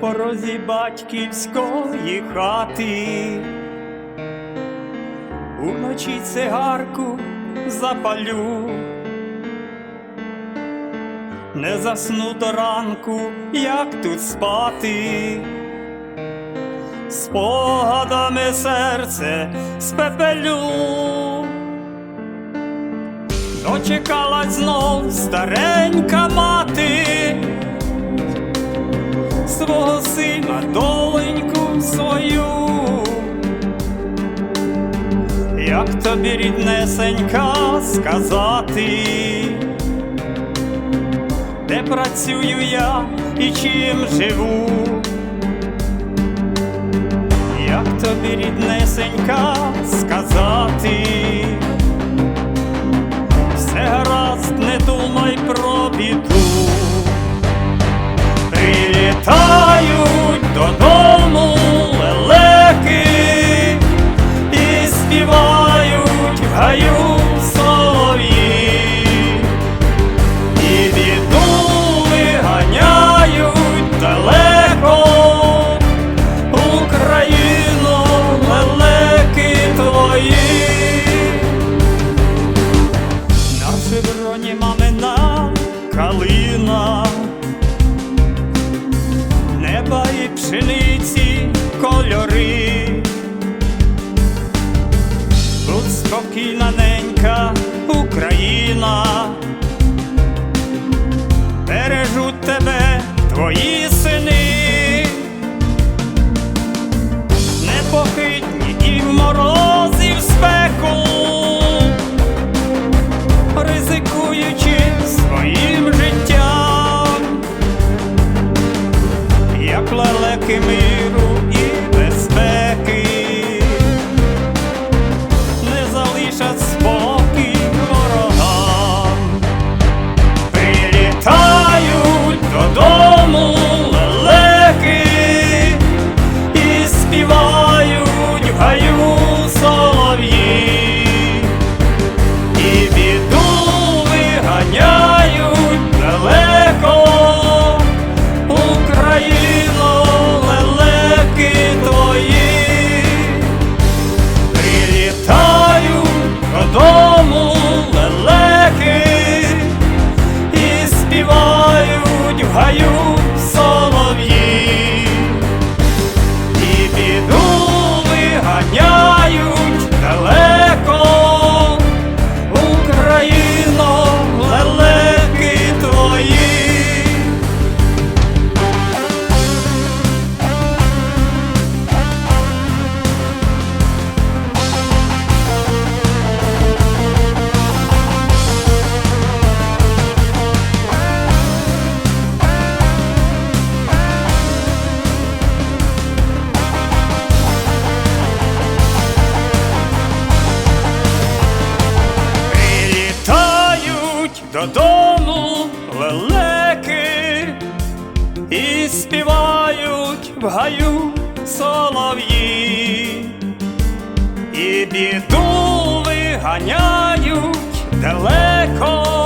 порозі батьківської хати. Уночі цигарку запалю, не засну до ранку, як тут спати, спогадами серце спепелю. Дочекалась знов старенька мати, свого сина, доленьку свою. Як тобі ріднесенька сказати, де працюю я і чим живу? Як тобі ріднесенька сказати? Все гаразд, На шевроні мамина калина, неба і пшениці кольори. Тут спокійна ненька Україна, бережуть тебе твої лелеки миру співають в додому лелеки і співають в гаю солов'ї, і біду виганяють далеко,